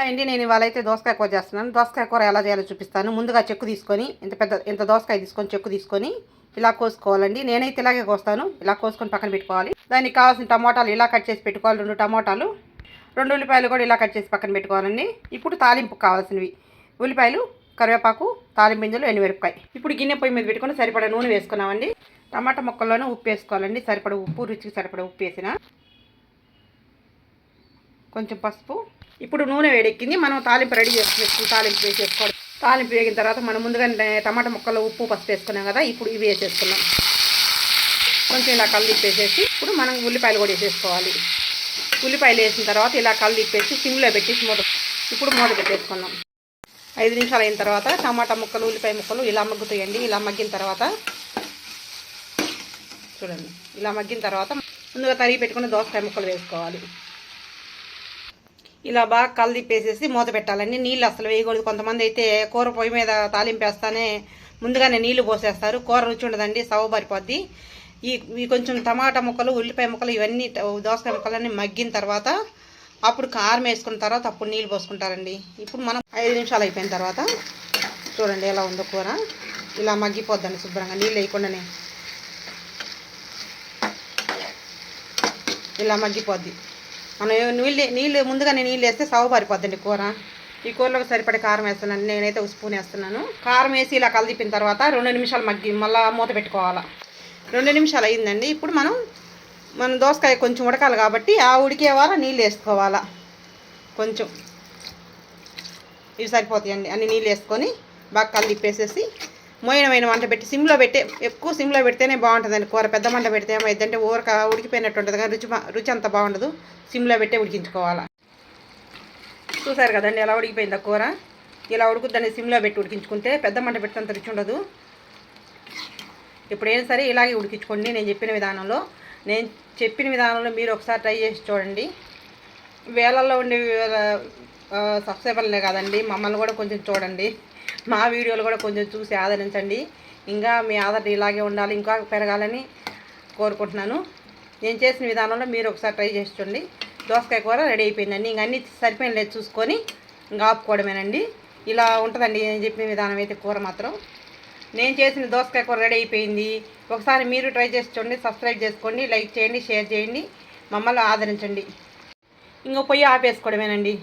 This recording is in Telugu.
హాయ్ అండి నేను ఇవాళ అయితే దోసకాయ కూర చేస్తున్నాను. దోసకాయ కూర ఎలా చేయాలో చూపిస్తాను. ముందుగా చెక్కు తీసుకొని ఇంత పెద్ద ఇంత దోసకాయ తీసుకొని చెక్కు తీసుకొని ఇలా కోసుకోవాలండి. నేనైతే ఇలాగే కోస్తాను. ఇలా కోసుకొని పక్కన పెట్టుకోవాలి. దానికి కావాల్సిన టమోటాలు ఇలా కట్ చేసి పెట్టుకోవాలి. రెండు టమోటాలు రెండు ఉల్లిపాయలు కూడా ఇలా కట్ చేసి పక్కన పెట్టుకోవాలండి. ఇప్పుడు తాలింపు కావాల్సినవి. ఉల్లిపాయలు కరివేపాకు తాలింపు గింజలు ఎండుమిరపకాయ. ఇప్పుడు గిన్నె పొయ్యి మీద పెట్టుకొని సరిపడా నూనె వేసుకున్నామండి. టమాటా మొక్కల్లోనే ఉప్పు వేసుకోవాలండి. సరిపడ ఉప్పు రుచికి సరిపడ ఉప్పు వేసిన. కొంచెం పసుపు ఇప్పుడు నూనె వేడెక్కింది. మనం తాలింపు రెడీ చేసుకోవచ్చు తాలింపు వేసేసుకోవాలి. తాలింపు వేగిన తర్వాత మనం ముందుగా టమాటా ముక్కలు ఉప్పు పసుపు వేసుకున్నాం కదా ఇప్పుడు ఇవి వేసేసుకున్నాం కొంచెం ఇలా కళ్ళు తిప్పేసేసి ఇప్పుడు మనం ఉల్లిపాయలు కూడా వేసేసుకోవాలి. ఉల్లిపాయలు వేసిన తర్వాత ఇలా కళ్ళు తిప్పేసి సిమ్లో పెట్టేసి మూత ఇప్పుడు మూత పెట్టేసుకున్నాం ఐదు నిమిషాలు అయిన తర్వాత టమాటా ముక్కలు ఉల్లిపాయ ముక్కలు ఇలా మగ్గుతాయండి. ఇలా మగ్గిన తర్వాత చూడండి. ఇలా మగ్గిన తర్వాత ముందుగా తరిగి పెట్టుకుని దోసకాయ ముక్కలు వేసుకోవాలి. ఇలా బాగా కలదిప్పేసేసి మూత పెట్టాలండి. నీళ్ళు అసలు వేయకూడదు. కొంతమంది అయితే కూర పొయ్యి మీద తాలింపేస్తానే ముందుగానే నీళ్ళు పోసేస్తారు. కూర రుచి ఉండదండి సవబరిపోద్ది ఈ ఈ కొంచెం టమాటా ముక్కలు ఉల్లిపాయ ముక్కలు ఇవన్నీ దోసకాయ ముక్కలన్నీ మగ్గిన తర్వాత అప్పుడు కారం వేసుకున్న తర్వాత అప్పుడు నీళ్ళు పోసుకుంటారండి. ఇప్పుడు మనం ఐదు నిమిషాలు అయిపోయిన తర్వాత చూడండి ఎలా ఉందో కూర. ఇలా మగ్గిపోద్దండి శుభ్రంగా నీళ్ళు వేయకుండానే. ఇలా మగ్గిపోద్ది. మనం నీళ్ళు నీళ్ళు ముందుగానే నీళ్ళు వేస్తే సవ పారిపోద్దండి కూర. ఈ కూరలోకి సరిపడే కారం వేస్తున్నాను. నేనైతే ఒక స్పూన్ వేస్తున్నాను. కారం వేసి ఇలా కలిపిన తర్వాత రెండు నిమిషాలు మగ్గి మళ్ళీ మూత పెట్టుకోవాలా. రెండు నిమిషాలు అయిందండి. ఇప్పుడు మనం మన దోసకాయ కొంచెం ఉడకాలి కాబట్టి ఆ ఉడికే వార నీళ్ళు వేసుకోవాలా. కొంచెం. ఇవి సరిపోతాయండి. అన్ని నీళ్ళు వేసుకొని బాగా కళ్ళు మోయనమైన మంట పెట్టి సిమ్లో పెట్టే ఎక్కువ సిమ్లో పెడితేనే బాగుంటుందండి. కూర పెద్ద మంట పెడితే ఏమైందంటే ఊరక ఉడికిపోయినట్టు ఉంటుంది కానీ రుచి రుచి అంత బాగుండదు. సిమ్లో పెట్టే ఉడికించుకోవాలా. చూసారు కదండి ఎలా ఉడికిపోయింది ఆ కూర? ఇలా ఉడుకుద్దని సిమ్లో పెట్టి ఉడికించుకుంటే పెద్ద మంట పెడితే అంత రుచి ఉండదు. ఎప్పుడైనా సరే ఇలాగే ఉడికించుకోండి నేను చెప్పిన విధానంలో. నేను చెప్పిన విధానంలో మీరు ఒకసారి ట్రై చేసి చూడండి. వేలల్లో ఉండే సబ్స్క్రైబర్లే కాదండి మమ్మల్ని కూడా కొంచెం చూడండి. మా వీడియోలు కూడా కొంచెం చూసి ఆదరించండి. ఇంకా మీ ఆదరణ ఇలాగే ఉండాలి ఇంకా పెరగాలని కోరుకుంటున్నాను. నేను చేసిన విధానంలో మీరు ఒకసారి ట్రై చేసి చూడండి. దోసకాయ కూర రెడీ అయిపోయిందండి. ఇంక అన్నీ సరిపోయిన లేదు చూసుకొని ఇంకా ఆపుకోవడమేనండి. ఇలా ఉంటుందండి నేను చెప్పిన విధానం అయితే కూర మాత్రం. నేను చేసిన దోసకాయ కూర రెడీ అయిపోయింది. ఒకసారి మీరు ట్రై చేసి చూడండి సబ్స్క్రైబ్ చేసుకోండి లైక్ చేయండి షేర్ చేయండి. మమ్మల్ని ఆదరించండి. ఇంకో పొయ్యి ఆపేసుకోవడమేనండి.